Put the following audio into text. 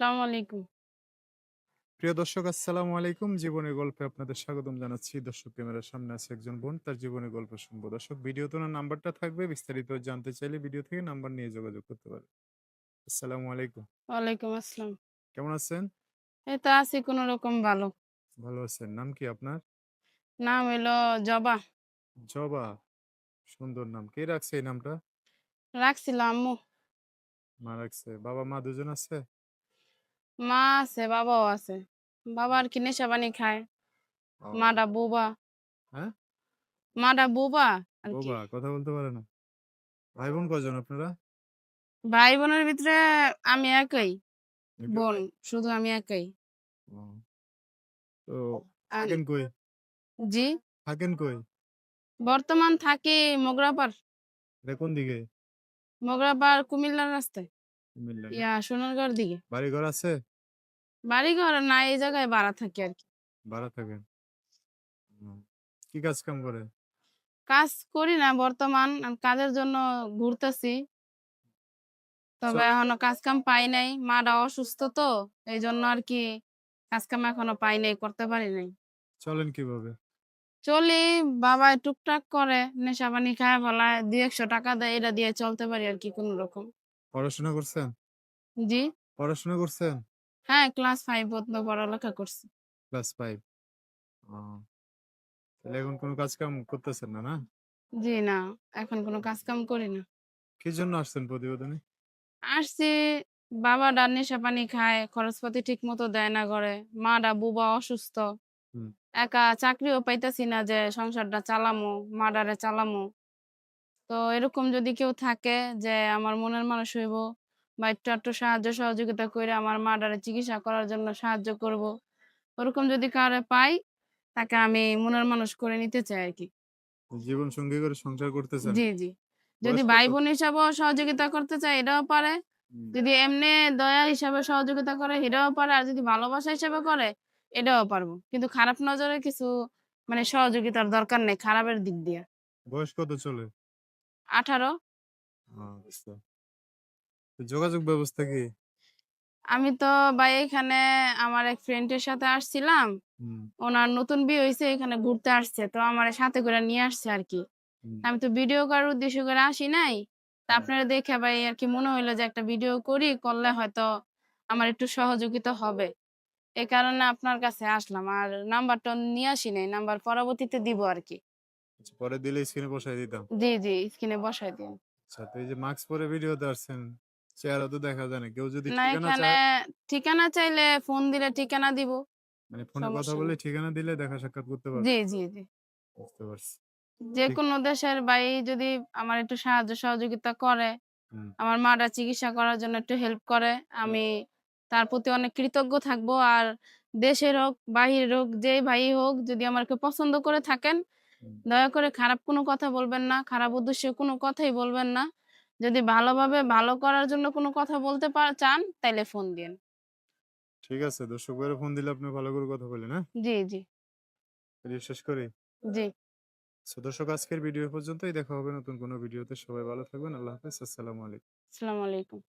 আসসালামু আলাইকুম। প্রিয় দর্শক আসসালামু আলাইকুম। জীবনের গল্পে আপনাদের স্বাগতম জানাচ্ছি। দর্শক ক্যামেরার সামনে আছে একজন বোন। তার জীবনের গল্প শুনব। দর্শক ভিডিওতে ওনার নাম্বারটা থাকবে। বিস্তারিত জানতে চাইলে ভিডিও থেকে নাম্বার নিয়ে যোগাযোগ করতে পারেন। আসসালামু আলাইকুম। ওয়ালাইকুম আসসালাম। কেমন আছেন? এই তো আছি কোনরকম ভালো। ভালো আছেন। নাম কি আপনার? নাম হইল জবা। জবা। সুন্দর নাম। কে রাখছে এই নামটা? রাখছিল আম্মু। মা রাখছে। বাবা-মা দুজন আছে? মা আছে, বাবাও আছে। বাবা আর কি নেশা-পানি খায়। ও। মাটা বোবা। হ্যাঁ? মাটা বোবা আর কি। বোবা, কথা বলতে পারে না। ভাই-বোন কয়জন আপনারা? ভাই-বোনের ভিতরে আমি একাই। বোন শুধু আমি একাই। তো থাকেন কই? জি? থাকেন কই? বর্তমান থাকি মোগরাপাড়। এটা কোন দিকে? মোগরাপাড় কুমিল্লার রাস্তায়। ইয়া সোনারগাঁওর দিকে। বাড়িঘর আছে? বাড়িঘর না এই জায়গায় ভাড়া থাকি আর কি। ভাড়া থাকেন। কি কাজ কাম করেন? কাজ করি না বর্তমান। কাজের জন্য ঘুরতেছি। তবে এখনও কাজ-কাম পাই নাই। মাটা অসুস্থ তো। এই জন্য আর কি কাজ-কাম এখনও পাই নাই, করতে পারি নাই। চলেন কীভাবে? চলি বাবা টুকটাক করে। নেশা-পানি খায়া ফেলায়। ২-১০০ টাকা দেয়। এটা দিয়ে চলতে পারি আর কি কোনরকম। পড়াশোনা করছেন? জি? পড়াশোনা করছেন? হ্যাঁ, ক্লাস 5 পর্যন্ত পড়ালেখা করছি। ক্লাস 5? তাহলে এখন কোন কাজ-কাম করতেছেন না, না? জি না, এখন কোন কাজ-কাম করি না। কি জন্য আসছেন প্রতিবেদনে? আসছি বাবাটা নেশা-পানি খায়, খরচপাতি ঠিকমতো দেয় না ঘরে। মাটা বুবা অসুস্থ। হুম। একা চাকরিও পাইতাছি না যে সংসারটা চালামু, মাডারে চালামু। তো এরকম যদি কেউ থাকে যে আমার মনের মানুষ হইব বা একটু আধটু সাহায্য সহযোগিতা করে আমার মাডারে চিকিৎসা করার জন্য সাহায্য করব। ওরকম যদি কাউরে পাই, তাকে আমি মনের মানুষ করে নিতে চাই আরকি। জীবন সঙ্গী করে সংসার করতেছেন? জি, জি। যদি ভাই-বোন হিসাবেও সহযোগিতা করতে চায় এটাও পারে। যদি এমনি দয়া হিসাবে সহযোগিতা করে এটাও পারে। আর যদি ভালোবাসা হিসাবে করে এটাও পারব। কিন্তু খারাপ নজরে কিছু মানে সহযোগিতার দরকার নেই খারাপের দিক দিয়ে বয়স কত চলে? 18 ও আচ্ছা। যোগাযোগ ব্যবস্থা কি? আমি তো ভাই এখানে আমার এক ফ্রেন্ডের সাথে আসছিলাম। ওনার নতুন বিয়ে হয়েছে এখানে ঘুরতে আসছে। তো আমার সাথে করে নিয়ে আসছে আরকি। হুম। আমি তো ভিডিও করার উদ্দেশ্য করে আসি নাই। তা হ্যাঁ। আপনারা দেখে ভাই আর কি মনে হইল যে একটা ভিডিও করি, করলে হয়তো আমার একটু সহযোগিতা হবে। এই কারণে আপনার কাছে আসলাম। আর নাম্বারটা নিয়ে আসি নাই। নাম্বার পরবর্তীতে দিব আর কি পরে দিলে স্ক্রিনে বসায় দিতাম। জি, জি। স্ক্রিনে বসায় দিন। আচ্ছা তো এই যে মাস্ক পরে ভিডিওতে আসছেন, চেহারা তো দেখা যায় না। কেউ যদি না ঠিকানা এখানে চায় ঠিকানা চাইলে ফোন দিলে ঠিকানা দিব। মানে ফোনে কথা বলে ঠিকানা দিলে দেখা সাক্ষাৎ করতে পারবেন? জি, জি, জি। বুঝতে পারছি। ঠিক যেকোনো দেশের ভাই যদি আমার একটু সাহায্য সহযোগিতা করে, আমার মাটা চিকিৎসা করার জন্য একটু হেল্প করে, আমি তার প্রতি অনেক কৃতজ্ঞ থাকব। আর দেশের হোক, বাহিরের হোক, যেই ভাই হোক যদি আমাকে পছন্দ করে থাকেন, দয়া করে খারাপ কোনো কথা বলবেন না। খারাপ উদ্দেশ্যে কোনো কথাই বলবেন না। যদি ভালোভাবে ভালো করার জন্য কোনো কথা বলতে চান তাহলে ফোন দিন ঠিক আছে। দর্শক ভাইরা ফোন দিলে আপনি ভালো করে কথা বলেন হ্যাঁ? জি, জি। শেষ করি? জি। দর্শক আজকের ভিডিও পর্যন্তই। দেখা হবে নতুন কোনো ভিডিওতে। সবাই ভালো থাকবেন। আল্লাহ হাফেজ। আসসালামু আলাইকুম। আসসালামু আলাইকুম।